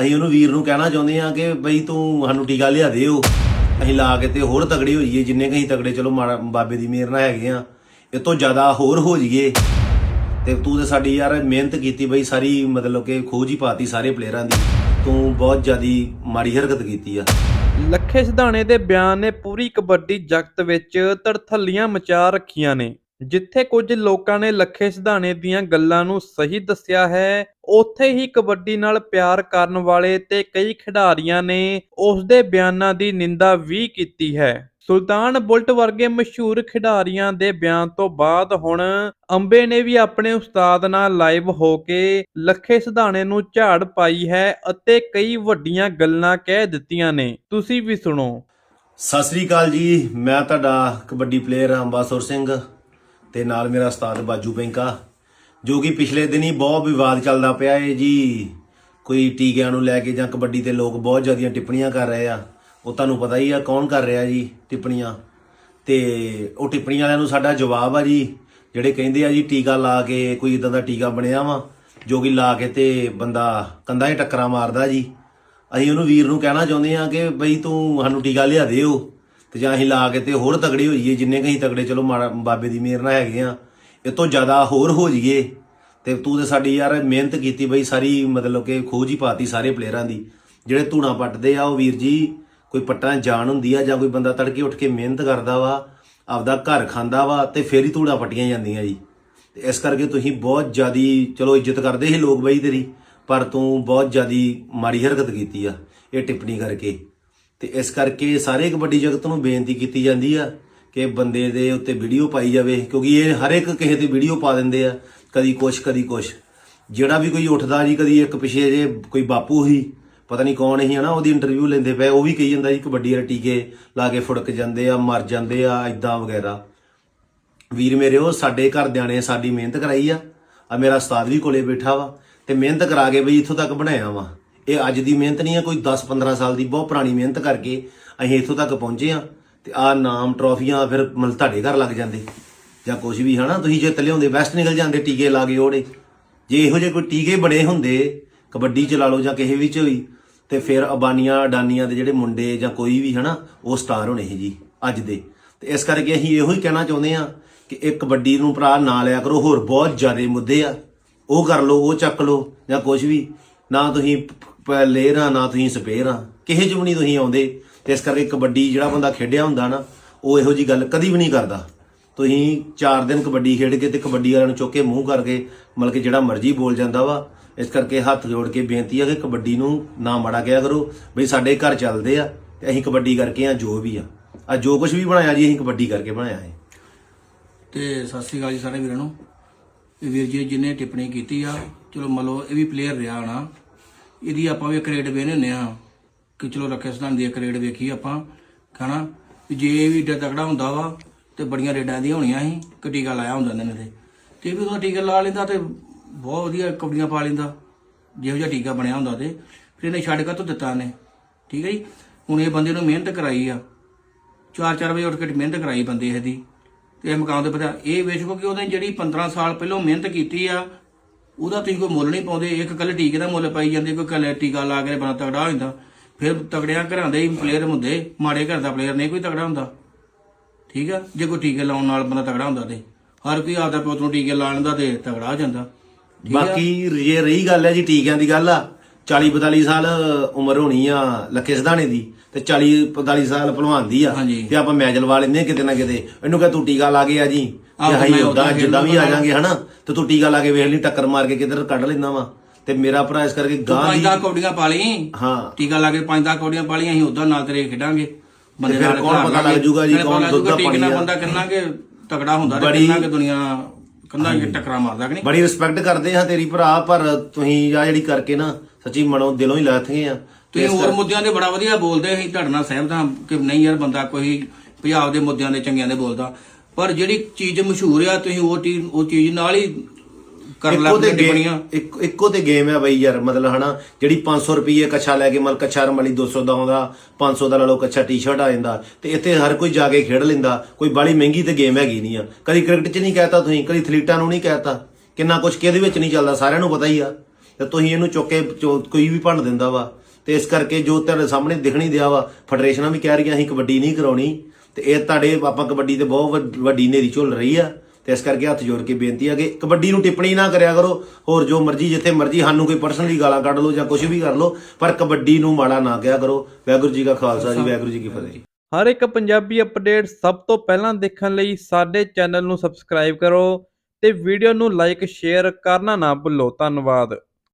ਅਸੀਂ ਉਹਨੂੰ ਵੀਰ ਨੂੰ ਕਹਿਣਾ ਚਾਹੁੰਦੇ ਹਾਂ ਕਿ ਬਈ ਤੂੰ ਸਾਨੂੰ ਟੀਕਾ ਲਿਆ ਦਿਓ। ਅਸੀਂ ਲਾ ਕੇ ਤੇ ਹੋਰ ਤਗੜੇ ਹੋ ਜਾਈਏ ਜਿੰਨੇ ਕਹੀਂ ਤਗੜੇ, ਚਲੋ ਮਾੜਾ- ਬਾਬੇ ਦੀ ਮਿਹਰ ਨਾਲ ਹੈਗੇ ਆ ਇਹ ਤੋਂ ਜ਼ਿਆਦਾ ਹੋਰ ਹੋ ਜਾਈਏ। ਤੇ ਤੂੰ ਤੇ ਸਾਡੀ ਯਾਰ ਮਿਹਨਤ ਕੀਤੀ ਬਈ, ਸਾਰੀ ਮਤਲਬ ਕਿ ਖੋਜ ਹੀ ਪਾਤੀ ਸਾਰੇ ਪਲੇਅਰਾਂ ਦੀ। ਤੂੰ ਬਹੁਤ ਜ਼ਿਆਦੀ ਮਾੜੀ ਹਰਕਤ ਕੀਤੀ ਆ। ਲੱਖੇ ਸਿਧਾਣੇ ਦੇ ਬਿਆਨ ਨੇ ਪੂਰੀ ਕਬੱਡੀ ਜਗਤ ਵਿੱਚ ਤੜਥੱਲੀਆਂ ਮਚਾ ਰੱਖੀਆਂ ਨੇ। ਜਿੱਥੇ ਕੁਝ ਲੋਕਾਂ ਨੇ ਲੱਖੇ ਸਿਧਾਣੇ ਦੀਆਂ ਗੱਲਾਂ ਨੂੰ ਸਹੀ ਦੱਸਿਆ ਹੈ, ਉੱਥੇ ਹੀ ਕਬੱਡੀ ਨਾਲ ਪਿਆਰ ਕਰਨ ਵਾਲੇ ਤੇ ਕਈ ਖਿਡਾਰੀਆਂ ਨੇ ਉਸ ਦੇ ਬਿਆਨਾਂ ਦੀ ਨਿੰਦਾ ਵੀ ਕੀਤੀ ਹੈ। ਸੁਲਤਾਨ ਬੁਲਟ ਵਰਗੇ ਮਸ਼ਹੂਰ ਖਿਡਾਰੀਆਂ ਦੇ ਬਿਆਨ ਤੋਂ ਬਾਅਦ ਹੁਣ ਅੰਬੇ ਨੇ ਵੀ ਆਪਣੇ ਉਸਤਾਦ ਨਾਲ ਲਾਈਵ ਹੋ ਕੇ ਲੱਖੇ ਸਿਧਾਣੇ ਨੂੰ ਝਾੜ ਪਾਈ ਹੈ ਅਤੇ ਕਈ ਵੱਡੀਆਂ ਗੱਲਾਂ ਕਹਿ ਦਿੱਤੀਆਂ ਨੇ। ਤੁਸੀਂ ਵੀ ਸੁਣੋ। ਸਤਿ ਸ੍ਰੀ ਅਕਾਲ ਜੀ, ਮੈਂ ਤੁਹਾਡਾ ਕਬੱਡੀ ਪਲੇਅਰ ਅੰਬਾਸੁਰ ਸਿੰਘ। ਤੇ ਨਾਲ ਮੇਰਾ ਉਸਤਾਦ ਬਾਜੂ ਪੈਂਕਾ ਜੋ ਕਿ ਪਿਛਲੇ ਦਿਨੀ ਬਹੁਤ ਵਿਵਾਦ ਚੱਲਦਾ ਪਿਆ ਏ ਜੀ। ਕੋਈ ਟੀਕਿਆਂ ਨੂੰ ਲੈ ਕੇ ਜਾਂ ਕਬੱਡੀ ਤੇ ਲੋਕ ਬਹੁਤ ਜ਼ਿਆਦੀਆਂ ਟਿੱਪਣੀਆਂ ਕਰ ਰਹੇ ਆ। ਉਹ ਤੁਹਾਨੂੰ ਪਤਾ ਹੀ ਆ ਕੌਣ ਕਰ ਰਿਹਾ ਜੀ ਟਿੱਪਣੀਆਂ। ਤੇ ਉਹ ਟਿੱਪਣੀਆਂ ਵਾਲਿਆਂ ਨੂੰ ਸਾਡਾ ਜਵਾਬ ਆ ਜੀ, ਜਿਹੜੇ ਕਹਿੰਦੇ ਆ ਜੀ ਟੀਕਾ ਲਾ ਕੇ ਕੋਈ ਇਦਾਂ ਦਾ ਟੀਕਾ ਬਣਿਆ ਵਾ, ਜੋ ਕਿ ਲਾ ਕੇ ਤੇ ਬੰਦਾ ਕੰਧਾਂ 'ਚ ਟੱਕਰਾਂ ਮਾਰਦਾ ਜੀ। ਅਸੀਂ ਉਹਨੂੰ ਵੀਰ ਨੂੰ ਕਹਿਣਾ ਚਾਹੁੰਦੇ ਆ ਕਿ ਬਈ ਤੂੰ ਸਾਨੂੰ ਟੀਕਾ ਲਿਆ ਦਿਓ। ਤੇ ਜਾਂ ਅਸੀਂ ਲਾ ਕੇ ਤੇ ਹੋਰ ਤਗੜੇ ਹੋ ਜਾਈਏ, ਜਿੰਨੇ ਕਹੀਂ ਤਗੜੇ, ਚਲੋ ਮਾੜਾ- ਬਾਬੇ ਦੀ ਮਿਹਰ ਨਾਲ ਹੈਗੇ ਆ। ਇਹ ਤੋਂ ਜ਼ਿਆਦਾ ਹੋਰ ਹੋ ਜਾਈਏ ਤੇ ਤੂੰ ਤੇ ਸਾਡੀ ਯਾਰ ਮਿਹਨਤ ਕੀਤੀ ਬਈ, ਸਾਰੀ ਮਤਲਬ ਕਿ ਖੋਜ ਹੀ ਪਾਤੀ ਸਾਰੇ ਪਲੇਅਰਾਂ ਦੀ। ਜਿਹੜੇ ਧੂਣਾ ਪੱਟਦੇ ਆ, ਉਹ ਵੀਰ ਜੀ, ਕੋਈ ਪੱਟਾਂ 'ਚ ਜਾਨ ਹੁੰਦੀ ਆ ਜਾਂ ਕੋਈ ਬੰਦਾ ਤੜਕੇ ਉੱਠ ਕੇ ਮਿਹਨਤ ਕਰਦਾ ਵਾ, ਆਪਦਾ ਘਰ ਖਾਂਦਾ ਵਾ ਤੇ ਫੇਰ ਹੀ ਧੂੜਾ ਪੱਟੀਆਂ ਜਾਂਦੀਆਂ ਜੀ। ਤੇ ਇਸ ਕਰਕੇ ਤੁਸੀਂ ਬਹੁਤ ਜ਼ਿਆਦੀ, ਚਲੋ ਇੱਜ਼ਤ ਕਰਦੇ ਸੀ ਲੋਕ ਬਈ ਤੇਰੀ, ਪਰ ਤੂੰ ਬਹੁਤ ਜ਼ਿਆਦੀ ਮਾੜੀ ਹਰਕਤ ਕੀਤੀ ਆ, ਇਹ ਟਿੱਪਣੀ ਕਰਕੇ। ਤੇ ਇਸ ਕਰਕੇ ਸਾਰੇ ਕਬੱਡੀ ਜਗਤ ਨੂੰ ਬੇਨਤੀ ਕੀਤੀ ਜਾਂਦੀ ਆ ਕਿ ਬੰਦੇ ਦੇ ਉੱਤੇ ਵੀਡੀਓ ਪਾਈ ਜਾਵੇ, ਕਿਉਂਕਿ ਇਹ ਹਰ ਇੱਕ ਕਿਸੇ ਦੀ ਵੀਡੀਓ ਪਾ ਦਿੰਦੇ ਆ, ਕਦੀ ਕੁਛ ਕਦੀ ਕੁਛ। ਜਿਹੜਾ ਵੀ ਕੋਈ ਉੱਠਦਾ ਜੀ, ਕਦੀ ਇੱਕ ਪਿਛੇ ਜੇ ਕੋਈ ਬਾਪੂ ਹੀ, ਪਤਾ ਨਹੀਂ ਕੌਣ ਹੀ ਹਨਾ, ਉਹਦੀ ਇੰਟਰਵਿਊ ਲੈਂਦੇ ਪਏ, ਉਹ ਵੀ ਕਹੀ ਜਾਂਦਾ ਜੀ, ਕਬੱਡੀ ਵਾਲੇ ਟੀਕੇ ਲਾ ਕੇ ਫੁੜਕ ਜਾਂਦੇ ਆ, ਮਰ ਜਾਂਦੇ ਆ ਇਦਾਂ ਵਗੈਰਾ। ਵੀਰ ਮੇਰੇ, ਉਹ ਸਾਡੇ ਘਰਦਿਆਂ ਨੇ ਸਾਡੀ ਮਿਹਨਤ ਕਰਾਈ ਆ। ਆ ਮੇਰਾ ਉਸਤਾਦ ਵੀ ਕੋਲੇ ਬੈਠਾ ਵਾ, ਤੇ ਮਿਹਨਤ ਕਰਾ ਕੇ ਬਈ ਇੱਥੋਂ ਤੱਕ ਬਣਾਇਆ ਵਾ। ਇਹ ਅੱਜ ਦੀ ਮਿਹਨਤ ਨਹੀਂ ਹੈ ਕੋਈ 10-15 ਸਾਲ ਦੀ ਬਹੁਤ ਪੁਰਾਣੀ ਮਿਹਨਤ ਕਰਕੇ ਅਸੀਂ ਇੱਥੋਂ ਤੱਕ ਪਹੁੰਚੇ ਆ ਤੇ ਆ ਨਾਮ ਟਰੋਫੀਆਂ ਫਿਰ ਮਤਲਬ ਤੁਹਾਡੇ ਘਰ ਲੱਗ ਜਾਂਦੇ। ਜਾਂ ਕੁਝ ਵੀ, ਹਨਾ? ਤੁਸੀਂ ਜੇ ਲਿਆਉਂਦੇ ਵੈਸਟ ਨਿਕਲ ਜਾਂਦੇ ਟੀਕੇ ਲਾ ਕੇ ਉਹਦੇ। ਜੇ ਇਹੋ ਜਿਹੇ ਕੋਈ ਟੀਕੇ ਬਣੇ ਹੁੰਦੇ, ਕਬੱਡੀ ਚ ਲਾ ਲਓ ਜਾਂ ਕਿਸੇ ਵਿੱਚ ਹੋਈ ਤੇ ਫਿਰ ਅਬਾਨੀਆਂ, ਅਡਾਨੀਆਂ ਦੇ ਜਿਹੜੇ ਮੁੰਡੇ ਜਾਂ ਕੋਈ ਵੀ, ਹਨਾ, ਉਹ ਸਟਾਰ ਹੋਣੇ ਸੀ ਜੀ, ਅੱਜ ਦੇ। ਤੇ ਇਸ ਕਰਕੇ ਅਸੀਂ ਇਹੋ ਹੀ ਕਹਿਣਾ ਚਾਹੁੰਦੇ ਆ ਕਿ ਇਹ ਕਬੱਡੀ ਨੂੰ ਭਰਾ ਨਾ ਲਿਆ ਕਰੋ, ਹੋਰ ਬਹੁਤ ਜ਼ਿਆਦਾ ਮੁੱਦੇ ਆ। ਉਹ ਕਰ ਲਓ, ਉਹ ਚੱਕ ਲਓ ਜਾਂ ਕੁਝ ਵੀ। ਨਾ ਤੁਸੀਂ ਪ- ਲੇਅਰਾਂ ਨਾ ਤੁਸੀਂ ਸਪੇਅਰਾਂ ਕਿਸੇ ਚ ਵੀ ਨਹੀਂ ਤੁਸੀਂ ਆਉਂਦੇ। ਤੇ ਇਸ ਕਰਕੇ ਕਬੱਡੀ ਜਿਹੜਾ ਬੰਦਾ ਖੇਡਿਆ ਹੁੰਦਾ ਨਾ, ਉਹ ਇਹੋ ਜੀ ਗੱਲ ਕਦੀ ਵੀ ਨਹੀਂ ਕਰਦਾ। ਤੁਸੀਂ 4 ਦਿਨ ਕਬੱਡੀ ਖੇਡ ਕੇ ਤੇ ਕਬੱਡੀ ਵਾਲਿਆਂ ਨੂੰ ਚੁੱਕ ਕੇ ਮੂੰਹ ਕਰਕੇ ਮਤਲਬ ਕਿ ਜਿਹੜਾ ਮਰਜ਼ੀ ਬੋਲ ਜਾਂਦਾ ਵਾ, ਇਸ ਕਰਕੇ ਹੱਥ ਜੋੜ ਕੇ ਬੇਨਤੀ ਆ ਕਿ ਕਬੱਡੀ ਨੂੰ ਨਾ ਮਾੜਾ ਕਿਹਾ ਕਰੋ। ਬਈ ਸਾਡੇ ਘਰ ਚੱਲਦੇ ਆ ਤੇ ਅਸੀਂ ਕਬੱਡੀ ਕਰਕੇ ਆ ਜੋ ਵੀ ਆ। ਆ ਜੋ ਕੁਝ ਵੀ ਬਣਾਇਆ ਜੀ, ਅਸੀਂ ਕਬੱਡੀ ਕਰਕੇ ਬਣਾਇਆ ਹੈ। ਤੇ ਸਤਿ ਸ੍ਰੀ ਅਕਾਲ ਜੀ ਸਾਰੇ ਵੀਰਾਂ ਨੂੰ। ਇਹ ਵੀਰ ਜੀ ਜਿਹਨੇ ਟਿੱਪਣੀ ਕੀਤੀ ਆ, ਚਲੋ ਮੰਨ ਲਓ ਇਹ ਵੀ ਪਲੇਅਰ ਰਿਹਾ ਨਾ ਇਹਦੀ ਆਪਾਂ ਵੀ ਕ੍ਰੇਡ ਵੇਨੇ ਹੁੰਦੇ ਆ ਕਿ ਚਲੋ ਰੱਖੇ ਸਥਾਨ ਦੀ ਕ੍ਰੇਡ ਵੇਖੀ ਆਪਾਂ ਖਾਣਾ ਜੇ ਇਹ ਵੀ ਏਡਾ ਤਕੜਾ ਹੁੰਦਾ ਵਾ ਤੇ ਬੜੀਆਂ ਰੇਡਾਂ ਦੀਆਂ ਹੋਣੀਆਂ ਸੀ ਕਿ ਟੀਕਾ ਲਾਇਆ ਹੁੰਦਾ ਇਹਨਾਂ ਨੇ। ਤੇ ਵੀ ਉਹਦਾ ਟੀਕਾ ਲਾ ਲੈਂਦਾ ਤੇ ਬਹੁਤ ਵਧੀਆ ਕਬੜੀਆਂ ਪਾ ਲੈਂਦਾ, ਜਿਹੋ ਜਿਹਾ ਟੀਕਾ ਬਣਿਆ ਹੁੰਦਾ ਤੇ। ਫਿਰ ਇਹਨੇ ਛੱਡ ਕਾ ਤੋਂ ਦਿੱਤਾ ਨੇ ਠੀਕ ਹੈ ਜੀ? ਹੁਣ ਇਹ ਬੰਦੇ ਨੂੰ ਮਿਹਨਤ ਕਰਾਈ ਆ। 4-4 ਵਜੇ ਉੱਠ ਕੇ ਮਿਹਨਤ ਕਰਾਈ ਬੰਦੇ ਇਹਦੀ। ਤੇ ਇਹ ਮਕਾਨ ਦੇ ਪਤਾ ਇਹ ਵੇਸ਼ਕੋ ਕਿ ਉਹਨੇ ਜਿਹੜੀ 15 ਸਾਲ ਪਹਿਲਾਂ ਮਿਹਨਤ ਕੀਤੀ ਆ ਉਹਦਾ ਤੁਸੀਂ ਕੋਈ ਮੁੱਲ ਨਹੀਂ ਪਾਉਂਦੇ, ਇੱਕ ਕੱਲ ਟੀਕੇ ਦਾ ਮੁੱਲ ਪਾਈ ਜਾਂਦੇ, ਕੋਈ ਕੱਲ ਟੀਕਾ ਲਾ ਕੇ ਬਣਾ ਤਗੜਾ ਹੋ ਜਾਂਦਾ। ਫਿਰ ਤਗੜਿਆਂ ਘਰਾਂ ਦੇ ਹੀ ਪਲੇਅਰ ਹੁੰਦੇ, ਮਾੜੇ ਘਰ ਦਾ ਪਲੇਅਰ ਨਹੀਂ ਕੋਈ ਤਗੜਾ ਹੁੰਦਾ। ਠੀਕ ਆ? ਜੇ ਕੋਈ ਟੀਕੇ ਲਾਉਣ ਨਾਲ ਬੰਦਾ ਤਗੜਾ ਹੁੰਦਾ ਤੇ, ਹਰ ਕੋਈ ਆਪਦਾ ਪੁੱਤ ਨੂੰ ਟੀਕੇ ਲਾ ਲੈਂਦਾ ਤੇ ਤਗੜਾ ਹੋ ਜਾਂਦਾ। ਬਾਕੀ ਜੇ ਰਹੀ ਗੱਲ ਹੈ ਜੀ ਟੀਕਿਆਂ ਦੀ ਗੱਲ ਆ 40 42 ਸਾਲ ਉਮਰ ਹੋਣੀ ਆ ਲੱਖੇ ਸਧਾਣੇ ਦੀ ਤੇ 40 42 ਸਾਲ ਭਲਵਾਨ ਦੀ ਆ। ਹਾਂਜੀ। ਤੇ ਆਪਾਂ ਮੈਚ ਲਵਾ ਲੈਂਦੇ ਆ ਕਿਤੇ ਨਾ ਕਿਤੇ। ਇਹਨੂੰ ਕਹ ਤੂੰ ਟੀਕਾ ਲਾ ਕੇ ਆ ਜੀ। ਆਹੋ, ਤੇ ਮੈਂ ਹਾਈ ਉੱਦਾਂ ਉਦਾਂ ਖੇਡ ਜਿੱਦਾਂ ਵੀ ਆ। ਜਾਾਂਗੇ ਹਨਾ? ਤੇ ਤੂੰ ਟੀਕਾ ਲਾ ਕੇ ਵੇਖ ਲਈ ਟੱਕਰ ਮਾਰ ਕੇ ਕਿੱਧਰ ਕੱਢ ਲੈਂਦਾ ਵਾ। ਤੇ ਮੇਰਾ ਭਰਾ ਇਸ ਕਰਕੇ ਗਾਂ ਪੰਜ ਦੀ ਦਸ ਕੌਡੀਆਂ ਪਾ ਲਈ। ਹਾਂ। ਟੀਕਾ ਲਾ ਕੇ ਪੰਜ ਦਸ ਕੌਡੀਆਂ ਪਾ ਲਈਆਂ ਅਸੀਂ ਉਦਾਂ ਨਾਲ ਤੇਰੇ ਖੇਡਾਂਗੇ। ਤੇ ਫਿਰ ਕੌਣ ਪਤਾ ਲੱਗ। ਜੂਗਾ ਜੀ, ਨਾਲੇ ਕੌਣ ਪਤਾ ਦੁੱਧ ਦਾ ਲੱਗੂਗਾ ਟੀਕੇ ਨਾਲ ਪਾਣੀ ਆ। ਬੰਦਾ ਕਿੰਨਾ ਕਿ ਤਗੜਾ ਹੁੰਦਾ ਤੇ ਬੜੀ- ਕਿੰਨਾ ਕਿ ਦੁਨੀਆ ਕੰਨਾਂ ਕਿ ਟੱਕਰਾਂ ਮਾਰਦਾ ਕਿ ਨਹੀਂ? ਬੜੀ ਰਿਸਪੈਕਟ ਕਰਦੇ ਆ ਤੇਰੀ ਭਰਾ ਪਰ ਤੁਸੀਂ ਆ ਜਿਹੜੀ ਕਰਕੇ ਨਾ ਸੱਚੀ ਮਨੋਂ ਦਿਲੋਂ ਹੀ ਲਾਥਗੇ ਆ। ਤੁਸੀਂ ਹੋਰ ਮੁੱਦਿਆਂ ਤੇ ਬੜਾ ਵਧੀਆ ਬੋਲਦੇ ਅਸੀਂ ਤੁਹਾਡੇ ਨਾਲ ਸਹਿਮਤ ਹਾਂ ਕਿ ਨਹੀਂ ਯਾਰ ਬੰਦਾ ਕੋਈ ਪੰਜਾਬ ਦੇ ਮੁੱਦਿਆਂ ਦੇ ਚੰਗਿਆਂ ਦੇ ਬੋਲਦਾ। ਪਰ ਜਿਹੜੀ ਚੀਜ਼ ਮਸ਼ਹੂਰ ਆ ਤੁਸੀਂ ਉਹ ਚੀਜ਼ ਉਹ ਚੀਜ਼ ਨਾਲ ਹੀ ਕਰ ਇੱਕੋ ਲੱਗਦੇ ਤੇ ਟਿੱਪਣੀਆਂ। ਗੇਮ ਇੱਕ ਇੱਕੋ ਤੇ ਗੇਮ ਹੈ ਬਈ ਯਾਰ ਮਤਲਬ ਹਨਾ ਜਿਹੜੀ 500 ਰੁਪਏ ਕੱਛਾ ਲੈ ਕੇ ਮਤਲਬ ਕੱਛਾ ਰਮਲੀ 200 ਦਾ ਆਉਂਦਾ 500 ਦਾ ਲਾ ਲਓ ਕੱਛਾ ਟੀ-ਸ਼ਰਟ ਆ ਜਾਂਦਾ ਤੇ ਇੱਥੇ ਹਰ ਕੋਈ ਜਾ ਕੇ ਖੇਡ ਲੈਂਦਾ ਕੋਈ ਬਾਲੀ ਮਹਿੰਗੀ ਤੇ ਗੇਮ ਹੈਗੀ ਨਹੀਂ ਆ। ਕਦੀ ਕ੍ਰਿਕਟ 'ਚ ਨਹੀਂ ਕਹਿਤਾ ਤੁਸੀਂ ਕਦੀ ਐਥਲੀਟਾਂ ਨੂੰ ਨਹੀਂ ਕਹਿਤਾ ਕਿੰਨਾ ਕੁਝ ਕਿਹਦੇ ਵਿੱਚ ਨਹੀਂ ਚੱਲਦਾ ਸਾਰਿਆਂ ਨੂੰ ਪਤਾ ਹੀ ਆ। ਤੇ ਤੁਸੀਂ ਇਹਨੂੰ ਚੁੱਕ ਕੇ ਕੋਈ ਵੀ ਭੰਨ ਦਿੰਦਾ ਵਾ। ਤੇ ਇਸ ਕਰਕੇ ਜੋ ਤੁਹਾਡੇ ਸਾਹਮਣੇ ਦਿਖਣੀ ਦਿਆ ਵਾ, ਫੈਡਰੇਸ਼ਨਾਂ ਵੀ ਕਹਿ ਰਹੀਆਂ, ਅਸੀਂ ਕਬੱਡੀ ਨਹੀਂ ਕਰਾਉਣੀ। ਤੇ ਇਹ ਤੁਹਾਡੇ, ਆਪਾਂ ਕਬੱਡੀ ਤੇ ਬਹੁਤ ਵੱਡ- ਵੱਡੀ ਨੇਰੀ ਝੁੱਲ ਰਹੀ ਆ। ਤੇ ਇਸ ਕਰਕੇ ਹੱਥ ਜੋੜ ਕੇ ਬੇਨਤੀ ਆ ਕਿ ਕਬੱਡੀ ਨੂੰ ਟਿੱਪਣੀ ਨਾ ਕਰਿਆ ਕਰੋ। ਹੋਰ ਜੋ ਮਰਜ਼ੀ, ਜਿੱਥੇ ਮਰਜ਼ੀ ਸਾਨੂੰ ਕੋਈ ਪਰਸਨਲੀ ਗਾਲਾਂ ਕੱਢ ਲਓ ਜਾਂ ਕੁਝ ਵੀ ਕਰ ਲਓ, ਪਰ ਕਬੱਡੀ ਨੂੰ ਮਾੜਾ ਨਾ ਕਿਹਾ ਕਰੋ। ਵਾਹਿਗੁਰੂ ਜੀ ਕਾ ਖਾਲਸਾ ਜੀ, ਵਾਹਿਗੁਰੂ ਜੀ ਕੀ ਫਤਿਹ। ਹਰ ਇੱਕ ਪੰਜਾਬੀ ਅਪਡੇਟ ਸਭ ਤੋਂ ਪਹਿਲਾਂ ਦੇਖਣ ਲਈ ਸਾਡੇ ਚੈਨਲ ਨੂੰ ਸਬਸਕ੍ਰਾਈਬ ਕਰੋ ਤੇ ਵੀਡੀਓ ਨੂੰ ਲਾਈਕ, ਸ਼ੇਅਰ ਕਰਨਾ ਨਾ ਭੁੱਲੋ। ਧੰਨਵਾਦ।